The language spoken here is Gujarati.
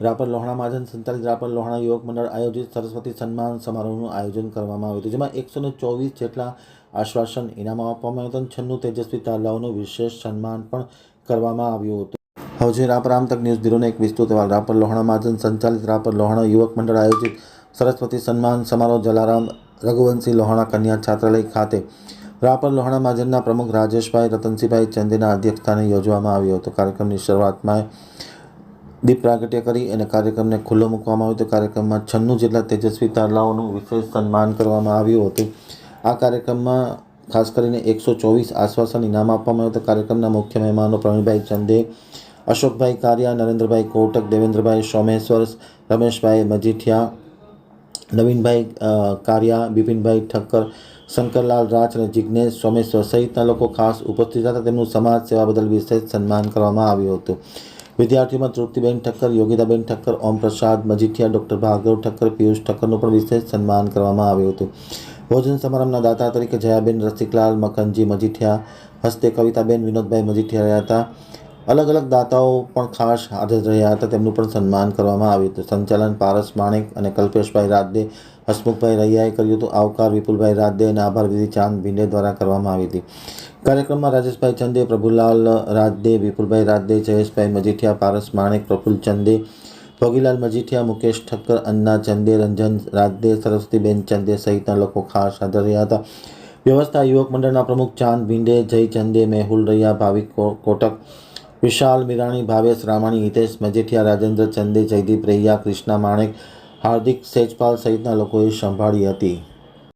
રાપર લોહાણા મહાજન સંચાલિત રાપર લોહાણા યુવક મંડળ આયોજિત સરસ્વતી સન્માન સમારોહનું આયોજન કરવામાં આવ્યું હતું, જેમાં એકસો ને ચોવીસ જેટલા આશ્વાસન ઇનામ આપવામાં આવ્યું હતું છન્નું તેજસ્વી તાલાઓનું વિશેષ સન્માન પણ કરવામાં આવ્યું હતું. હવે રાપર આમતક ન્યૂઝ બ્યુરોનો એક વિસ્તૃત અહેવાલ. રાપર લોહાણા મહાજન સંચાલિત રાપર લોહાણા યુવક મંડળ આયોજિત સરસ્વતી સન્માન સમારોહ જલારામ રઘુવંશી લોહાણા કન્યા છાત્રાલય ખાતે. રાપર લોહાણા મહાજનના પ્રમુખ રાજેશભાઈ રતનસિંહભાઈ ચંદેના અધ્યક્ષસ્થાને યોજવામાં આવ્યો હતો. કાર્યક્રમની શરૂઆતમાં દીપ પ્રાગટ્ય કરી અને કાર્યક્રમને ખુલ્લો મૂકવામાં આવ્યો હતો. કાર્યક્રમમાં છન્નું જેટલા તેજસ્વી તારલાઓનું વિશેષ સન્માન કરવામાં આવ્યું હતું. આ કાર્યક્રમમાં ખાસ કરીને એકસો ચોવીસ આશ્વાસન ઇનામ આપવામાં આવ્યું હતું. કાર્યક્રમના મુખ્ય મહેમાનો પ્રવીણભાઈ ચંદે, અશોકભાઈ કારિયા, નરેન્દ્રભાઈ કોટક, દેવેન્દ્રભાઈ સોમેશ્વર, રમેશભાઈ મજીઠિયા, નવીનભાઈ કારિયા, બિપિનભાઈ ઠક્કર, શંકરલાલ રાજ અને જિજ્ઞેશ સોમેશ્વર સહિતના લોકો ખાસ ઉપસ્થિત હતા. તેમનું સમાજ સેવા બદલ વિશેષ સન્માન કરવામાં આવ્યું હતું. વિદ્યાર્થીઓમાં તૃપ્તિબેન ઠક્કર, યોગિતાબેન ઠક્કર ઓમ પ્રસાદ મજીઠિયા, ડૉક્ટર ભાર્ગવ ઠક્કર, પિયુષ ઠક્કરનું પણ વિશેષ સન્માન કરવામાં આવ્યું હતું. ભોજન સમારંભના દાતા તરીકે જયાબેન રસિકલાલ મકનજી મજીઠિયા, હસ્તે કવિતાબેન વિનોદભાઈ મજીઠિયા રહ્યા હતા. અલગ અલગ દાતાઓ પણ ખાસ હાજર રહ્યા હતા. તેમનું પણ સન્માન કરવામાં આવ્યું હતું. સંચાલન પારસ માણેક અને કલ્પેશભાઈ રાદે, હસમુખભાઈ રૈયાએ કર્યું હતું. આવકાર વિપુલભાઈ રાદે અને આભાર વિધિ ચાંદ ભીંડે દ્વારા કરવામાં આવી હતી. કાર્યક્રમમાં રાજેશભાઈ ચંદે, પ્રભુલાલ રાદે, વિપુલભાઈ રાદે, જયેશભાઈ મજીઠિયા, પારસ માણેક, પ્રફુલ ચંદે, ભોગીલાલ મજીઠિયા, મુકેશ ઠક્કર, અન્ના ચંદે, રંજન રાદે, સરસ્વતીબેન ચંદે સહિતના લોકો ખાસ હાજર રહ્યા હતા. વ્યવસ્થા યુવક મંડળના પ્રમુખ ચાંદ ભીંડે, જય ચંદે, મેહુલ રૈયા, ભાવિક કોટક વિશાલ મિરાણી, ભાવેશ રામાણી, હિતેશ મજેઠિયા, રાજેન્દ્ર ચંદે, જયદીપ રૈયા, કૃષ્ણા માણેક, હાર્દિક સેજપાલ સહિતના લોકોએ સંભાળી હતી.